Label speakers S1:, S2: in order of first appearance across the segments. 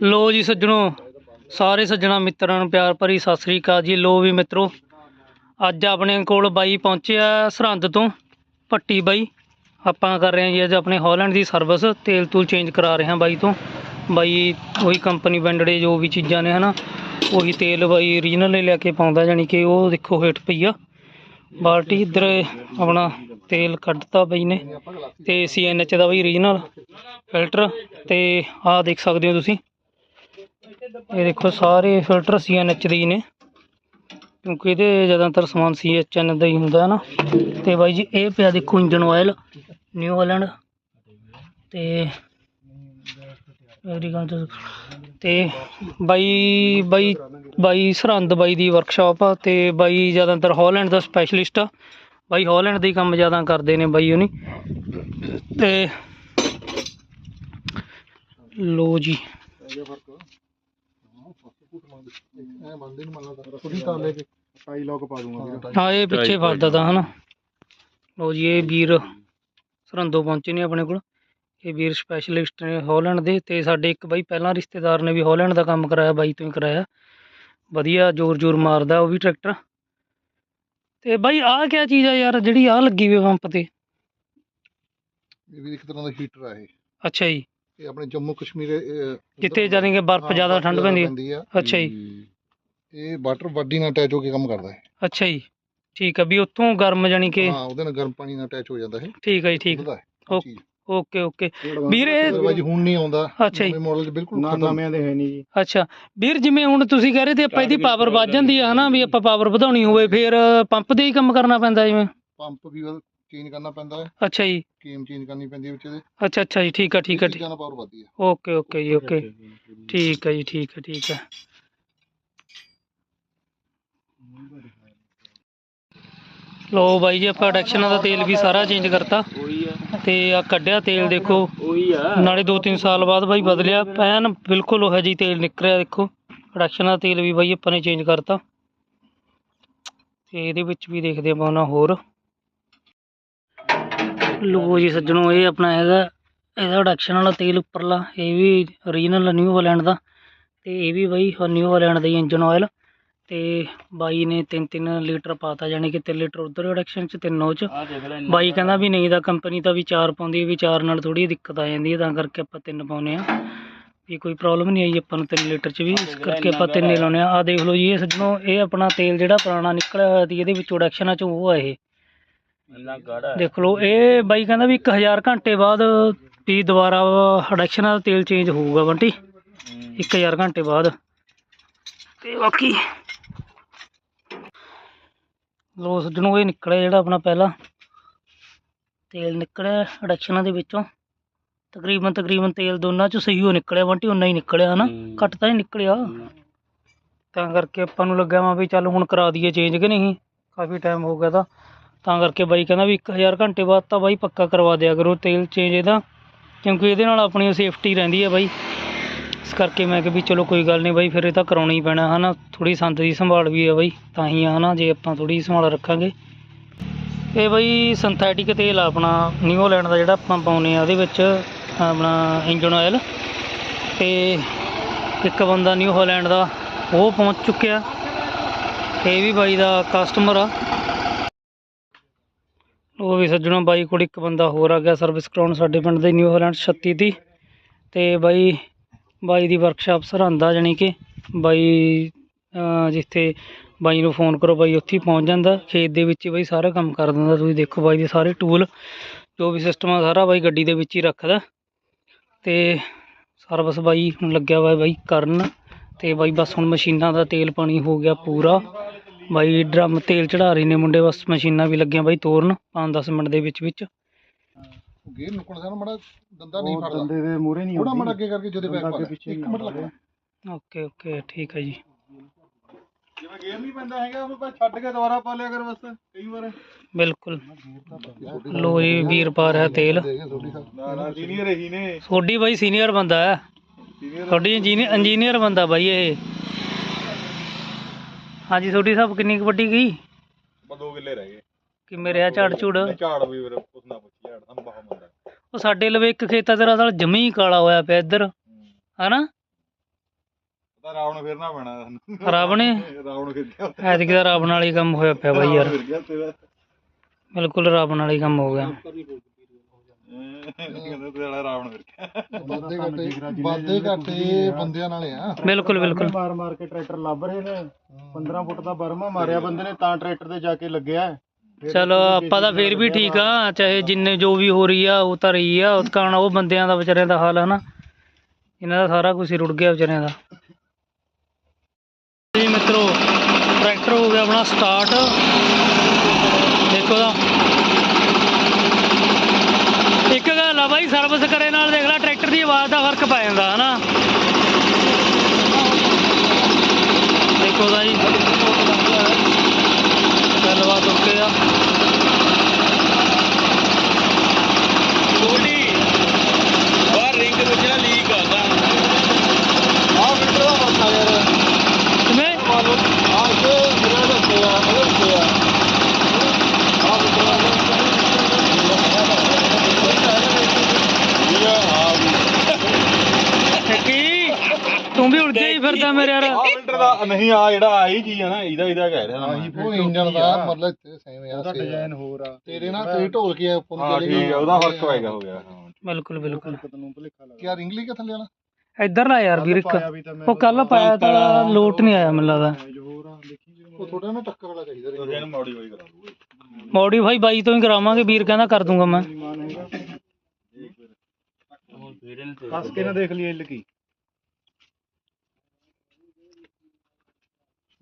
S1: ਲੋ ਜੀ ਸੱਜਣੋ, ਸਾਰੇ ਸੱਜਣਾ ਮਿੱਤਰਾਂ ਨੂੰ ਪਿਆਰ ਭਰੀ ਸਤਿ ਸ੍ਰੀ ਅਕਾਲ ਜੀ। ਲੋ ਵੀ ਮਿੱਤਰੋ, ਅੱਜ ਆਪਣੇ ਕੋਲ ਬਾਈ ਪਹੁੰਚਿਆ ਸਰਹੰਦ ਤੋਂ ਪੱਟੀ ਬਾਈ। ਆਪਾਂ ਕਰ ਰਹੇ ਹਾਂ ਜੀ ਅੱਜ ਆਪਣੇ ਹਾਲੈਂਡ ਦੀ ਸਰਵਿਸ, ਤੇਲ ਤੂਲ ਚੇਂਜ ਕਰਾ ਰਹੇ ਹਾਂ ਬਾਈ ਤੋਂ। ਬਾਈ ਉਹੀ ਕੰਪਨੀ ਬੈਂਡੜੇ ਜੋ ਵੀ ਚੀਜ਼ਾਂ ਨੇ, ਹਨਾ। ਉਹੀ ਤੇਲ ਬਾਈ ਓਰੀਜਨਲ ਹੀ ਲੈ ਕੇ ਪਾਉਂਦਾ ਜਾਨੀ ਕਿ ਉਹ ਦੇਖੋ ਹੇਠ ਪਈ ਆ। ਬਾਲਟੀ ਇੱਧਰ ਆਪਣਾ ਤੇਲ ਕੱਢਤਾ ਬਾਈ ਨੇ, ਤੇ ਸੀਐਨਐਚ ਦਾ ਬਈ ਓਰੀਜਨਲ ਫਿਲਟਰ ਤੇ ਆਹ ਦੇਖ ਸਕਦੇ ਹੋ ਤੁਸੀਂ। ਇਹ ਦੇਖੋ, ਸਾਰੇ ਫਿਲਟਰ ਸੀਐਨਐਚ ਦੇ ਹੀ ਨੇ। ਕਿਉਂਕਿ ਇਹਦੇ ਜ਼ਿਆਦਾਤਰ ਸਮਾਨ ਸੀਐਚਐਨ ਦਾ ਹੀ ਹੁੰਦਾ, ਹੈ ਨਾ? ਤੇ ਬਾਈ ਜੀ, ਇਹ ਪਿਆ ਦੇਖੋ ਇੰਜਨ ਆਇਲ ਨਿਊ ਹਾਲੈਂਡ ਤੇ ਐਗਰੀਕਲਚਰ ਤੇ ਬਾਈ ਬਾਈ ਬਾਈ ਸਰਹੰਦ ਬਾਈ ਦੀ ਵਰਕਸ਼ਾਪ ਆ, ਤੇ ਬਾਈ ਜ਼ਿਆਦਾਤਰ ਹਾਲੈਂਡ ਦਾ ਸਪੈਸ਼ਲਿਸਟ ਆ। ਬਾਈ ਹਾਲੈਂਡ ਦੇ ਹੀ ਕੰਮ ਜ਼ਿਆਦਾ ਕਰਦੇ ਨੇ ਬਾਈ ਉਹਨੀ। ਤੇ ਲੋ ਜੀ।
S2: ਐ ਬੰਦੇ ਨੂੰ ਮੰਨ ਲਾ ਤੁਸੀਂ ਤਾਂ ਲੈ ਕੇ ਪਾਈ ਲੋਕ ਪਾ ਦੂੰਗਾ ਵੀਰੇ
S1: ਹਾਂ ਇਹ ਪਿੱਛੇ ਫਸਦਾ ਤਾ ਹਨਾ। ਲੋ ਜੀ ਇਹ ਵੀਰ ਸਰਹੰਦੋਂ ਪਹੁੰਚੇ ਨੇ ਆਪਣੇ ਕੋਲ। ਇਹ ਵੀਰ ਸਪੈਸ਼ਲਿਸਟ ਨੇ ਹਾਲੈਂਡ ਦੇ ਤੇ ਸਾਡੇ ਇੱਕ ਬਾਈ ਪਹਿਲਾਂ ਰਿਸ਼ਤੇਦਾਰ ਨੇ ਵੀ ਹਾਲੈਂਡ ਦਾ ਕੰਮ ਕਰਾਇਆ ਬਾਈ ਤੋਂ ਹੀ ਕਰਾਇਆ। ਵਧੀਆ ਜ਼ੋਰ ਜ਼ੋਰ ਮਾਰਦਾ ਉਹ ਵੀ ਟਰੈਕਟਰ। ਤੇ ਬਾਈ ਆਹ ਕਿਆ ਚੀਜ਼ ਆ ਯਾਰ ਜਿਹੜੀ ਆਹ ਲੱਗੀ ਹੋਈ ਪੰਪ ਤੇ?
S2: ਇਹ ਵੀ ਇੱਕ ਤਰ੍ਹਾਂ ਦਾ ਹੀਟਰ ਆ ਇਹ।
S1: ਅੱਛਾ ਜੀ।
S2: ਇਹ ਆਪਣੇ ਜੰਮੂ ਕਸ਼ਮੀਰ ਅਹ,
S1: ਜਿੱਥੇ ਜਾਨੀ ਕਿ ਬਰਫ਼
S2: ਹਾਂ,
S1: ਜ਼ਿਆਦਾ ਠੰਡ ਪੈਂਦੀ ਹੈ?
S2: ਆ।
S1: ਅੱਛਾ ਜੀ।
S2: ਇਹ ਵਾਟਰ ਬਾਡੀ ਨਾਲ ਅਟੈਚ ਹੋ ਕੇ ਕੰਮ ਕਰਦਾ ਹੈ।
S1: ਅੱਛਾ ਜੀ। ਠੀਕ ਆ ਵੀ ਉੱਥੋਂ ਗਰਮ ਜਾਨੀ ਕਿ
S2: ਹਾਂ ਉਹਦੇ ਨਾਲ ਗਰਮ ਪਾਣੀ ਨਾਲ ਅਟੈਚ ਹੋ ਜਾਂਦਾ ਹੈ
S1: ਠੀਕ ਆ ਜੀ ਠੀਕ।
S2: ਉਹਦਾ ਹੈ। ਚੀਜ਼
S1: ਓਕੇ ਓਕੇ। ਵੀਰ ਇਹ
S2: ਬਾਜੀ ਹੁਣ ਨਹੀਂ ਆਉਂਦਾ।
S1: ਅੱਛਾ ਜੀ।
S2: ਨਵੇਂ ਮਾਡਲ 'ਚ ਬਿਲਕੁਲ
S3: ਨਾ
S2: ਖਤਮ।
S3: ਨਵਿਆਂ ਦੇ ਹੈ ਨਹੀਂ ਜੀ।
S1: ਅੱਛਾ। ਵੀਰ ਜਿਵੇਂ ਹੁਣ ਤੁਸੀਂ ਕਹਿ ਰਹੇ ਤੇ ਆਪਾਂ ਇਹਦੀ ਪਾਵਰ ਵੱਧ ਜਾਂਦੀ ਆ ਹਨਾ ਵੀ ਆਪਾਂ ਪਾਵਰ ਵਧਾਉਣੀ ਹੋਵੇ ਫਿਰ ਪੰਪ ਦੇ ਹੀ ਕੰਮ ਕਰਨਾ ਪੈਂਦਾ ਜਿਵੇਂ।
S2: ਪੰਪ ਵੀ ਚੇਂਜ ਕਰਨਾ ਪੈਂਦਾ ਹੈ।
S1: ਅੱਛਾ ਜੀ।
S2: ਕੇਮ ਚੇਂਜ ਕਰਨੀ ਪੈਂਦੀ ਹੈ ਵਿੱਚ ਇਹਦੇ।
S1: ਅੱਛਾ ਅੱਛਾ ਜੀ ਠੀਕ ਆ ਠੀਕ ਆ ਠੀਕ।
S2: ਪਾਵਰ ਵੱਧਦੀ ਹੈ
S1: ਓਕੇ ਓਕੇ ਜੀ ਓਕੇ। ਠੀਕ ਆ ਜੀ ਠੀਕ ਆ ਠੀਕ ਆ ਲੋ ਬਾਈ ਜੀ ਆਪਾਂ ਐਡਕਸ਼ਨਾਂ ਦਾ ਤੇਲ ਵੀ ਸਾਰਾ ਚੇਂਜ ਕਰਤਾ।
S3: ਉਹੀ ਆ।
S1: ਤੇ ਆ ਕੱਢਿਆ ਤੇਲ ਦੇਖੋ।
S3: ਉਹੀ ਆ।
S1: ਨਾਲੇ 2-3 ਸਾਲ ਬਾਅਦ ਬਾਈ ਬਦਲਿਆ। ਐਨ ਬਿਲਕੁਲ ਉਹ ਜੀ ਤੇਲ ਨਿਕਲਿਆ ਦੇਖੋ। ਪ੍ਰੋਡਕਸ਼ਨ ਦਾ ਤੇਲ ਵੀ ਬਾਈ ਆਪਾਂ ਨੇ ਚੇਂਜ ਕਰਤਾ। ਤੇ ਇਹਦੇ ਵਿੱਚ ਵੀ ਦੇਖਦੇ ਆਪਾਂ ਨਾ ਹੋਰ। ਲੋ ਜੀ ਸੱਜਣੋ ਇਹ ਆਪਣਾ ਹੈਗਾ ਇਹਦਾ ਪ੍ਰੋਡਕਸ਼ਨ ਵਾਲਾ ਤੇਲ ਉੱਪਰਲਾ ਇਹ ਵੀ ਓਰੀਜਨਲ ਨਿਊ ਹਾਲੈਂਡ ਦਾ ਤੇ ਇਹ ਵੀ ਬਾਈ ਨਿਊ ਹਾਲੈਂਡ ਦਾ ਇੰਜਨ ਆਇਲ ਤੇ ਬਾਈ ਨੇ 3-3 ਲੀਟਰ ਪਾਤਾ ਯਾਨੀ ਕਿ 3 ਲੀਟਰ ਉਧਰ ਪ੍ਰੋਡਕਸ਼ਨ ਚ ਤਿੰਨ ਉਹ ਚ। ਬਾਈ ਕਹਿੰਦਾ ਵੀ ਨਹੀਂ ਤਾਂ ਕੰਪਨੀ ਤਾਂ ਵੀ ਚਾਰ ਪਾਉਂਦੀ ਹੈ ਵੀ ਚਾਰ ਨਾਲ ਥੋੜੀ ਦਿੱਕਤ ਆ ਜਾਂਦੀ ਹੈ ਤਾਂ ਕਰਕੇ ਆਪਾਂ ਤਿੰਨ ਪਾਉਨੇ ਆ ਵੀ ਕੋਈ ਪ੍ਰੋਬਲਮ ਨਹੀਂ ਆਈ ਆਪਾਂ ਨੂੰ 3 ਲੀਟਰ ਚ ਵੀ ਇਸ ਕਰਕੇ ਆਪਾਂ ਤਿੰਨ ਹੀ ਲਾਉਨੇ ਆ ਆ ਦੇਖ ਲਓ ਜੀ ਇਹ ਸੱਜਣੋ ਇਹ ਆਪਣਾ ਤੇਲ ਜਿਹੜਾ ਪੁਰਾਣਾ ਨਿਕਲਿਆ ਹੋਇਆ ਸੀ ਇਹਦੇ ਵਿੱਚ ਪ੍ਰੋਡਕਸ਼ਨਾਂ ਚ ਉਹ ਆ ਇਹ।
S3: ਇੰਨਾ ਗਾੜਾ
S1: ਦੇਖ ਲਓ ਇਹ ਬਾਈ ਕਹਿੰਦਾ ਵੀ 1000 ਘੰਟੇ ਬਾਅਦ ਵੀ ਦੁਬਾਰਾ ਪ੍ਰੋਡਕਸ਼ਨ ਦਾ ਤੇਲ ਚੇਂਜ ਹੋਊਗਾ ਬੰਟੀ। 1000 ਘੰਟੇ ਬਾਅਦ। ਤੇ ਬਾਕੀ ਲੋ ਸੱਜਣੋ ਇਹ ਨਿਕਲਿਆ ਜਿਹੜਾ ਆਪਣਾ ਪਹਿਲਾ। ਤੇਲ ਨਿਕਲਿਆ ਅਡਕਸ਼ਨਾਂ ਦੇ ਵਿੱਚੋਂ। ਤਕਰੀਬਨ ਤਕਰੀਬਨ ਤੇਲ ਦੋਨਾਂ ਚ ਸਹੀ ਹੋ ਨਿਕਲਿਆ ਬੰਟੀ ਉਨਾ ਹੀ ਨਿਕਲਿਆ ਹਨਾ?
S3: ਹੂੰ।
S1: ਘੱਟ ਤਾਂ ਨਹੀਂ ਨਿਕਲਿਆ। ਤਾਂ ਕਰਕੇ ਆਪਾਂ ਨੂੰ ਲੱਗਿਆ ਵਾ ਵੀ ਚੱਲ ਹੁਣ ਕਰਾ ਦਈਏ ਚੇਂਜ ਕਿ ਨਹੀਂ? ਕਾਫੀ ਟਾਈਮ ਹੋ ਗਿਆ ਤਾਂ। ਤਾਂ ਕਰਕੇ ਬਾਈ ਕਹਿੰਦਾ ਵੀ 1000 ਘੰਟੇ ਬਾਅਦ ਤਾਂ ਬਾਈ ਪੱਕਾ ਕਰਵਾ ਦਿਆ ਕਰੋ ਤੇਲ ਚੇਂਜ ਇਹਦਾ, ਕਿਉਂਕਿ ਇਹਦੇ ਨਾਲ ਆਪਣੀ ਸੇਫਟੀ ਰਹਿੰਦੀ ਹੈ ਬਾਈ। ਇਸ ਕਰਕੇ ਮੈਂ ਕਿਹਾ ਵੀ ਚਲੋ ਕੋਈ ਗੱਲ ਨਹੀਂ ਬਾਈ, ਫਿਰ ਇਹ ਤਾਂ ਕਰਾਉਣਾ ਹੀ ਪੈਣਾ, ਹਨਾ। ਥੋੜੀ ਸੰਦ ਦੀ ਸੰਭਾਲ ਵੀ ਹੈ ਬਾਈ, ਤਾਂ ਹੀ ਆ, ਹਨਾ। ਜੇ ਆਪਾਂ ਥੋੜੀ ਸੰਭਾਲ ਰੱਖਾਂਗੇ। ਇਹ ਬਾਈ ਸਿੰਥੈਟਿਕ ਤੇਲ ਆ ਆਪਣਾ ਨਿਊਜ਼ੀਲੈਂਡ ਦਾ ਜਿਹੜਾ ਆਪਾਂ ਪਾਉਨੇ ਆ, ਉਹਦੇ ਵਿੱਚ ਆਪਣਾ ਇੰਜਨ ਆਇਲ ਤੇ ਇੱਕ ਬੰਦਾ ਨਿਊ ਹਾਲੈਂਡ ਦਾ, ਉਹ ਪਹੁੰਚ ਚੁੱਕਿਆ। ਇਹ ਵੀ ਬਾਈ ਦਾ ਕਸਟਮਰ ਆ। ਉਹ ਵੀ ਸੱਜਣਾ ਬਾਈ ਕੋਲ ਇੱਕ ਬੰਦਾ ਹੋਰ ਆ ਗਿਆ ਸਰਵਿਸ ਕਰਾਉਣ ਸਾਡੇ ਪਿੰਡ ਦੇ ਨਿਊ ਹਾਲੈਂਡ 36 ਦੀ। ਤੇ ਬਾਈ ਬਾਈ ਦੀ ਵਰਕਸ਼ਾਪ ਸਰਹੰਦਾ ਜਾਣੀ ਕਿ ਬਾਈ ਜਿੱਥੇ ਬਾਈ ਨੂੰ ਫੋਨ ਕਰੋ, ਬਾਈ ਉੱਥੇ ਹੀ ਪਹੁੰਚ ਜਾਂਦਾ। ਖੇਤ ਦੇ ਵਿੱਚ ਬਾਈ ਸਾਰਾ ਕੰਮ ਕਰ ਦਿੰਦਾ। ਤੁਸੀਂ ਦੇਖੋ ਬਾਈ ਦੇ ਸਾਰੇ ਟੂਲ ਜੋ ਵੀ ਸਿਸਟਮ ਆ, ਸਾਰਾ ਬਾਈ ਗੱਡੀ ਦੇ ਵਿੱਚ ਹੀ ਰੱਖਦਾ। ਤੇ ਸਰਵਿਸ ਬਾਈ ਹੁਣ ਲੱਗਿਆ ਹੋਇਆ ਬਾਈ ਕਰਨ। ਤੇ ਬਾਈ ਬਸ ਹੁਣ ਮਸ਼ੀਨਾਂ ਦਾ ਤੇਲ ਪਾਣੀ ਹੋ ਗਿਆ ਪੂਰਾ। ਬਾਈ ਡਰਮ ਤੇਲ ਚੜਾ ਰਹੇ ਨੇ ਮੁੰਡੇ ਬਸ ਮਸ਼ੀਨਾਂ ਵੀ ਲੱਗੀਆਂ ਬਾਈ ਤੋਰਨ 5-10 ਮਿੰਟ ਦੇ ਵਿੱਚ ਵਿੱਚ।
S2: ਗੇਅਰ ਨੁਕਣ ਦਾ ਮੜਾ ਦੰਦਾ ਨਹੀਂ
S3: ਉਹ
S2: ਫੜਦਾ।
S3: ਦੰਦੇ ਦੇ ਮੂਰੇ ਨਹੀਂ
S2: ਥੋੜਾ
S3: ਹੁੰਦੀ
S2: ਮੜਾ ਅੱਗੇ ਕਰਕੇ ਜਦੋਂ ਬੈਕ
S3: ਦੰਦਾ
S2: ਪਾ
S3: ਅੱਗੇ ਪਿੱਛੇ
S2: ਇੱਕ ਮਿੰਟ ਲੱਗਣਾ।
S1: ਓਕੇ ਓਕੇ ਠੀਕ ਹੈ ਜੀ।
S3: ਜਿਵੇਂ ਗੇਅਰ ਨਹੀਂ ਪੈਂਦਾ ਹੈਗਾ ਉਹ ਬਸ ਛੱਡ ਕੇ ਦੁਬਾਰਾ ਪਾ ਲਿਆ ਕਰ ਬਸ ਕਈ ਵਾਰ।
S1: ਬਿਲਕੁਲ। ਲੋ ਜੀ ਵੀਰ ਪਾ ਰਿਹਾ ਤੇਲ।
S2: ਦੇ ਛੋਟੀ ਸਾਹਿਬ
S3: ਨਾ ਨਾ ਸੀਨੀਅਰ ਹੀ ਨੇ।
S1: ਸੋਡੀ ਬਾਈ ਸੀਨੀਅਰ ਬੰਦਾ ਹੈ। ਇੰਜੀਨੀਅਰ ਇੰਜੀਨੀਅਰ ਬੰਦਾ ਬਾਈ ਇਹ। ਹਾਂਜੀ ਤੁਹਾਡੀ ਸਭ ਕਿੰਨੀ ਕੁ ਵੱਡੀ ਗਈ?
S3: ਬਸ 2 ਕਿੱਲੇ ਰਹਿ ਗਏ।
S1: ਕਿ ਮੇਰੇ ਆ ਝਾੜ ਝੂੜ
S3: ਝਾੜ ਵੀ ਫਿਰ ਉਸ ਨਾ ਪੁੱਛੀ ਝਾੜ ਤਾਂ ਬਹੁਤ ਮੰਦਾ
S1: ਉਹ ਸਾਡੇ ਲਵੇ ਇੱਕ ਖੇਤਾ ਤੇਰਾ ਸਾਲ ਜਮੀ ਹੀ ਕਾਲਾ ਹੋਇਆ ਪਿਆ ਇੱਧਰ। ਹਨਾ?
S3: ਤਾਂ ਰਾਵਣ ਫਿਰਨਾ ਪੈਣਾ। ਸਾਨੂੰ
S1: ਰੱਬ ਨੇ
S3: ਰਾਵਣ ਫਿਰ ਗਿਆ
S1: ਐਤਕੀ ਦਾ ਰੱਬ ਨਾਲ ਹੀ ਕੰਮ ਹੋਇਆ ਪਿਆ ਬਾਈ ਯਾਰ।
S3: ਫਿਰ ਗਿਆ ਤੇਰਾ
S1: ਬਿਲਕੁਲ ਰੱਬ ਨਾਲ ਹੀ ਕੰਮ ਹੋ ਗਿਆ।
S3: ਕਹਿੰਦਾ ਤੇਰਾ ਰਾਵਣ ਫਿਰ ਗਿਆ
S2: ਵਾਦੇ ਘਾਟੇ ਵਾਦੇ ਘਾਟੇ ਬੰਦਿਆਂ ਨਾਲੇ ਆ।
S1: ਬਿਲਕੁਲ ਬਿਲਕੁਲ।
S4: ਮਾਰ ਮਾਰ ਕੇ ਟਰੈਕਟਰ ਲੱਭ ਰਹੇ ਨੇ। 15 ਫੁੱਟ ਦਾ ਬਰਮਾ ਮਾਰਿਆ ਬੰਦੇ ਨੇ ਤਾਂ ਟਰੈਕਟਰ ਤੇ ਜਾ ਕੇ ਲੱਗਿਆ।
S1: ਚਲੋ ਆਪਾਂ ਤਾਂ ਫੇਰ ਵੀ ਠੀਕ ਆ ਚਾਹੇ ਜਿੰਨੇ ਜੋ ਵੀ ਹੋ ਰਹੀ ਆ ਉਹ ਤਾਂ ਰਹੀ ਆ ਉਹ ਕਾਰਨ ਉਹ ਬੰਦਿਆਂ ਦਾ ਵਿਚਾਰਿਆਂ ਦਾ ਹਾਲ ਹੈ ਨਾ। ਇਹਨਾਂ ਦਾ ਸਾਰਾ ਕੁਝ ਹੀ ਰੁੜ ਗਿਆ ਵਿਚਾਰਿਆਂ ਦਾ। ਜੀ ਮਿੱਤਰੋ ਟਰੈਕਟਰ ਹੋ ਗਿਆ ਆਪਣਾ ਸਟਾਰਟ ਦੇਖੋ ਦਾ ਇੱਕ ਗੱਲ ਆ ਬਾਈ ਸਰਵਿਸ ਕਰੇ ਨਾਲ ਦੇਖ ਲੈ ਟਰੈਕਟਰ ਦੀ ਆਵਾਜ਼ ਦਾ ਫ਼ਰਕ ਪੈ ਜਾਂਦਾ ਹਨਾ ਦੇਖੋ ਦਾ ਜੀ ਗੱਲਬਾਤ ਓਕੇ ਆ
S3: ਗੋਲੀ ਬਾਹਰ ਰਿੰਗ ਵਿੱਚ ਨਾ ਲੀਕ ਆਉਂਦਾ
S2: ਆਹ ਫਿਲਟਰ ਦਾ ਮਸਲਾ ਯਾਰ
S1: ਕਿਵੇਂ
S2: ਆ ਇੱਥੇ ਮੇਰੇ ਰੱਖੇ ਆ ਮੇਰੇ ਰੱਖੇ ਆ ਆਹ ਫਿਲਟਰ ਦਾ
S1: ਕੀ ਤੂੰ ਵੀ ਫਿਰਦਾ ਮੇਰੇ ਯਾਰ
S3: ਆ ਫਿਲਟਰ ਦਾ ਨਹੀਂ ਆ ਜਿਹੜਾ ਆਹੀ ਚੀਜ਼ ਆ ਨਾ ਇਹਦਾ ਇਹਦਾ ਕਹਿ ਰਿਹਾ ਨਾ
S2: ਉਹ ਇੰਜਨ ਦਾ ਮਤਲਬ ਇੱਥੇ ਸੇਮ ਆ
S4: ਉਹਦਾ
S2: ਆ।
S4: ਡਿਜ਼ਾਈਨ ਹੋਰ ਆ।
S2: ਤੇਰੇ ਨਾਲ ਤੇਰੀ ਢੋਲ ਕੇ ਉੱਪਰ ਨੂੰ
S3: ਹਾਂ
S2: ਚਲੀ
S3: ਠੀਕ ਹੈ ਉਹਦਾ ਫ਼ਰਕ ਹੋਏਗਾ ਹੋ ਗਿਆ ਹਾਂ।
S1: ਬਿਲਕੁਲ ਬਿਲਕੁਲ।
S4: ਤੈਨੂੰ ਭੁਲੇਖਾ ਲੱਗਾ
S2: ਕਿਆ ਰਿੰਗਲੀ ਕਿ ਥੱਲੇ ਵਾਲਾ
S1: ਇੱਧਰ ਲਾ ਯਾਰ ਵੀਰ
S4: ਤਾਂ
S1: ਉਹ ਕੱਲ ਪਾਇਆ ਤਾਂ ਲੋਟ ਨਹੀਂ ਆਇਆ ਮੈਨੂੰ ਲੱਗਦਾ।
S4: ਜੋ ਹੋਰ ਆ ਦੇਖੀ ਜਦੋਂ
S2: ਉਹ ਥੋੜਾ ਨਾ ਟੱਕਰ ਵਾਲਾ ਚਾਹੀਦਾ
S3: ਇਹਨੂੰ ਮੋਡੀਫਾਈ ਕਰਾ ਦੂੰਗਾ।
S1: ਮੋਡੀਫਾਈ ਬਾਈ ਤੋਂ ਹੀ ਕਰਾਵਾਂਗੇ ਵੀਰ ਕਹਿੰਦਾ ਕਰ ਦੂੰਗਾ ਮੈਂ।
S4: ਕੱਸ ਕੇ ਨਾ ਦੇਖ ਲਈ ਐਲ ਕੀ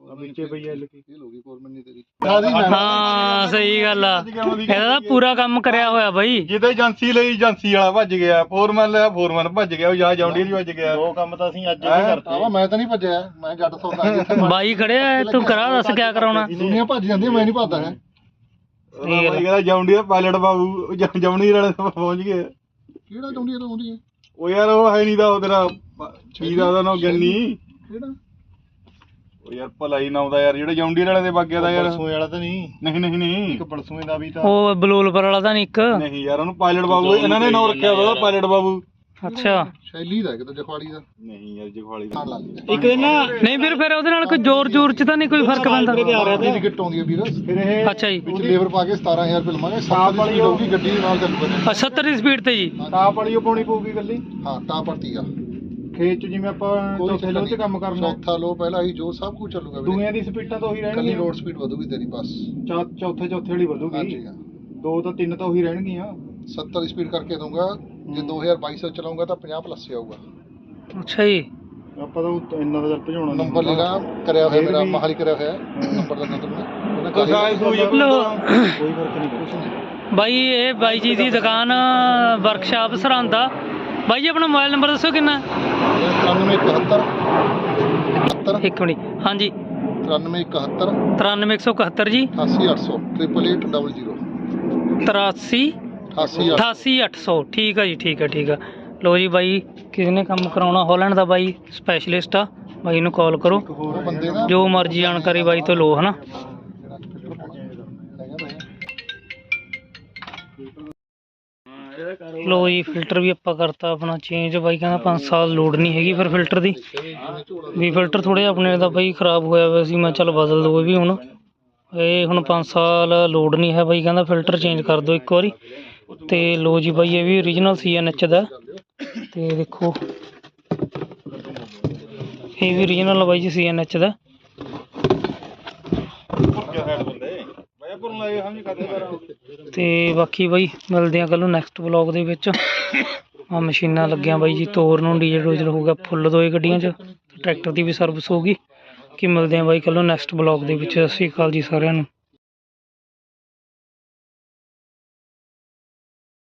S4: ਵਿੱਚੇ ਪਈ ਐਲ ਕੀ।
S2: ਫੇਲ ਹੋ ਗਈ ਫੋਰਮੈਨ ਨਹੀਂ ਤੇਰੀ।
S1: ਹਾਂ ਸਹੀ ਗੱਲ ਆ। ਇਹਦਾ ਤਾਂ ਪੂਰਾ ਕੰਮ ਕਰਿਆ ਹੋਇਆ ਬਾਈ।
S3: ਜਿਹਦੇ ਏਜੰਸੀ ਲਈ ਏਜੰਸੀ ਵਾਲਾ ਭੱਜ ਗਿਆ ਫੋਰਮੈਨ ਲਿਆ ਫੋਰਮੈਨ ਭੱਜ ਗਿਆ ਉਹ ਜਾ ਜੌਂਡੀ ਵੀ ਭੱਜ ਗਿਆ।
S4: ਦੋ ਕੰਮ ਤਾਂ ਅਸੀਂ ਅੱਜ ਹੀ? ਕਰਤੇ
S2: ਆਵਾ ਮੈਂ ਤਾਂ ਨਹੀਂ ਭੱਜਿਆ ਮੈਂ ਜੱਟ ਸੌਦਾ ਜਿੱਥੇ
S1: ਬਾਈ ਖੜਿਆ ਤੂੰ ਕਰਾ ਦੱਸ ਕਿਆ ਕਰਾਉਣਾ।
S2: ਦੁਨੀਆ ਭੱਜ ਜਾਂਦੀ ਮੈਂ ਨਹੀਂ ਭੱਜਦਾ ਹੈ।
S3: ਬਾਈ ਕਹਿੰਦਾ ਜੌਂਡੀ ਦਾ ਪਾਇਲਟ ਬਾਬੂ ਜ- ਜੌਂਡੀ ਵਾਲੇ ਪਹੁੰਚ ਗਏ।
S2: ਕਿਹੜਾ ਚੁੰਡੀ ਤੋਂ ਆਉਂਦੀ ਹੈ?
S3: ਉਹ ਯਾਰ ਉਹ ਹੈ ਨਹੀਂ ਦਾ ਉਹ ਤੇਰਾ ਕੀ ਦਾ ਉਹਦਾ ਨਾਮ ਗੰਨੀ।
S2: ਕਿਹੜਾ?
S3: ਉਹ ਯਾਰ ਭਲਾਈ ਨਾ ਆਉਂਦਾ ਯਾਰ ਜਿਹੜੇ ਜੌਂਡੀ ਵਾਲੇ ਦੇ ਬਾਗਿਆ ਦਾ ਯਾਰ।
S4: ਬਲਸੂਏ ਵਾਲਾ ਤਾਂ ਨਹੀਂ।
S3: ਨਹੀਂ ਨਹੀਂ ਨਹੀਂ।
S4: ਇੱਕ ਬਲਸੂਏ ਦਾ ਵੀ ਤਾਂ।
S1: ਉਹ ਬਲੂਲਪੁਰ ਵਾਲਾ ਤਾਂ ਨਹੀਂ ਇੱਕ।
S3: ਨਹੀਂ ਯਾਰ ਉਹਨੂੰ ਪਾਇਲਟ ਬਾਬੂ ਇਹਨਾਂ ਨੇ ਨਾਮ ਰੱਖਿਆ ਉਹਦਾ ਪਾਇਲਟ ਬਾਬੂ।
S1: ਅੱਛਾ।
S2: ਸ਼ੈਲੀ ਦਾ ਕਿਤੇ ਜਖਵਾੜੀ ਦਾ।
S3: ਨਹੀਂ ਯਾਰ ਜਖਵਾਲੀ
S2: ਲਿਆ
S1: ਇੱਕ ਦਿਨ ਨਹੀਂ ਵੀਰ ਫਿਰ ਉਹਦੇ ਨਾਲ ਕੋਈ ਜ਼ੋਰ ਜ਼ੋਰ ਚ ਤਾਂ ਨਹੀਂ ਕੋਈ ਫ਼ਰਕ ਪੈਂਦਾ?
S2: ਇਹਦੀ ਕਿੱਟ ਆਉਂਦੀ ਹੈ ਵੀਰ
S4: ਫਿਰ ਇਹ
S1: ਅੱਛਾ ਜੀ।
S2: ਵਿੱਚ ਲੇਬਰ ਪਾ ਕੇ 17000 ਰੁਪਏ ਲਵਾਂਗੇ ਸਾਫ਼ ਵਾਲੀ ਹੋਊਗੀ ਗੱਡੀ ਦੇ ਨਾਲ ਚੱਲੂਗਾ।
S1: ਆ 70 ਦੀ ਸਪੀਡ ਤੇ ਜੀ।
S4: ਟਾਪ ਵਾਲੀ ਉਹ ਪਾਉਣੀ ਪਊਗੀ ਗੱਲੀ
S2: ਹਾਂ ਟਾਪ ਪੜਤੀ ਆ।
S4: ਖੇਤ ਚ ਜਿਵੇਂ ਆਪਾਂ ਚੌਥੇ ਲੋ ਚ ਕੰਮ ਕਰਨਾ।
S2: ਚੌਥਾ ਲੋ ਪਹਿਲਾ ਹੀ ਜੋ ਸਭ ਕੁਝ ਚੱਲੂਗਾ ਵੀਰੇ।
S4: ਦੂਆਂ ਦੀ ਸਪੀਡਾਂ ਤਾਂ ਉਹੀ
S2: ਕੱਲੀ
S4: ਰਹਿਣਗੀਆਂ
S2: ਰੋਡ ਸਪੀਡ ਵਧੂਗੀ ਤੇਰੀ ਬਸ।
S4: ਚੌ- ਚੌਥੇ ਚੌਥੇ ਵਾਲੀ ਵਧੂਗੀ।
S2: ਹਾਂਜੀ ਹਾਂ।
S4: ਦੋ ਤਾਂ ਤਿੰਨ ਤਾਂ ਉਹੀ ਰਹਿਣਗੀਆਂ।
S2: 70 ਦੀ ਸਪੀਡ ਕਰਕੇ ਦਊਂਗਾ। ਜੇ 2022 ਚ ਚਲਾਉਂਗਾ ਤਾਂ 50 ਪਲੱਸ ਹੀ ਆਊਗਾ।
S1: ਅੱਛਾ ਜੀ।
S4: ਆਪਾਂ ਤਾਂ ਉਹ ਇੰਨਾ ਦਾ ਭਜਾਉਣਾ ਨੀ
S2: ਨੰਬਰ
S4: ਹੁੰਦਾ।
S2: ਲੈਣਾ ਕਰਿਆ ਹੋਇਆ ਮੇਰਾ ਮਹਾਲੀ ਕਰਿਆ ਹੋਇਆ। ਹੈ। ਨੰਬਰ ਦਾ ਨੰਬਰ ਉਹਨੇ
S3: ਕੋਈ
S1: ਲੋ
S4: ਕੋਈ ਫ਼ਰਕ ਨਹੀਂ। ਪੈਂਦਾ
S1: ਬਾਈ ਇਹ ਬਾਈ ਜੀ ਦੀ ਦੁਕਾਨ ਵਰਕਸ਼ਾਪ ਸਰਹੰਦਾ ਬਾਈ ਜੀ ਆਪਣਾ ਮੋਬਾਈਲ ਨੰਬਰ ਦੱਸੋ ਕਿੰਨਾ?
S2: 9371
S1: ਇੱਕ ਮਿੰਟ ਹਾਂਜੀ।
S2: 9371
S1: 93171 ਜੀ।
S2: 88800 88800
S1: 83
S2: 88
S1: 88800 ਠੀਕ ਆ ਜੀ ਠੀਕ ਆ ਠੀਕ ਆ। ਲੋ ਜੀ ਬਾਈ ਕਿਸੇ ਨੇ ਕੰਮ ਕਰਾਉਣਾ ਹਾਲੈਂਡ ਦਾ ਬਾਈ ਸਪੈਸ਼ਲਿਸਟ ਆ। ਬਾਈ ਨੂੰ ਕਾਲ ਕਰੋ। ਜੋ ਮਰਜ਼ੀ ਜਾਣਕਾਰੀ ਬਾਈ ਤੋਂ ਲੋ ਹਨਾ। ਲੋ ਜੀ ਫਿਲਟਰ ਵੀ ਆਪਾਂ ਕਰਤਾ ਆਪਣਾ ਚੇਂਜ ਬਾਈ ਕਹਿੰਦਾ 5 ਸਾਲ ਲੋਡ ਨਹੀਂ ਹੈਗੀ ਫਿਰ ਫਿਲਟਰ ਦੀ। ਵੀ ਫਿਲਟਰ ਥੋੜੇ ਆਪਣੇ ਦਾ ਬਾਈ ਖਰਾਬ ਹੋਇਆ ਹੋਇਆ ਸੀ ਮੈਂ ਚੱਲ ਬਦਲ ਦੋ ਇਹ ਵੀ ਹੁਣ। ਇਹ ਹੁਣ 5 ਸਾਲ ਲੋਡ ਨਹੀਂ ਹੈ ਬਾਈ ਕਹਿੰਦਾ ਫਿਲਟਰ ਚੇਂਜ ਕਰ ਦਿਓ ਇੱਕ ਵਾਰੀ। ਤੇ ਲੋ ਜੀ ਬਾਈ ਇਹ ਵੀ origignal CNH ਦਾ। ਤੇ ਦੇਖੋ। ਇਹ ਵੀ origignal ਬਾਈ ਜੀ CNH ਦਾ। ਤੇ ਬਾਕੀ ਬਾਈ, ਮਿਲਦੇ ਆ ਕੱਲ ਨੂੰ ਨੈਕਸਟ ਵਲੌਗ ਦੇ ਵਿੱਚ। ਆ ਮਸ਼ੀਨਾਂ ਲੱਗੀਆਂ ਬਾਈ ਜੀ, ਤੋਰ ਨੂੰ ਡੀਜ਼ਲ ਡੋਜ਼ਲ ਹੋ ਗਿਆ ਫੁੱਲ ਦੋਏ ਗੱਡੀਆਂ 'ਚ ਟਰੈਕਟਰ ਦੀ ਵੀ ਸਰਵਿਸ ਹੋਊਗੀ। ਕਿ ਮਿਲਦੇ ਆ ਬਾਈ ਕੱਲ ਨੂੰ ਨੈਕਸਟ ਵਲੌਗ ਦੇ ਵਿੱਚ। ਸਤਿ ਸ਼੍ਰੀ ਅਕਾਲ ਜੀ ਸਾਰਿਆਂ ਨੂੰ।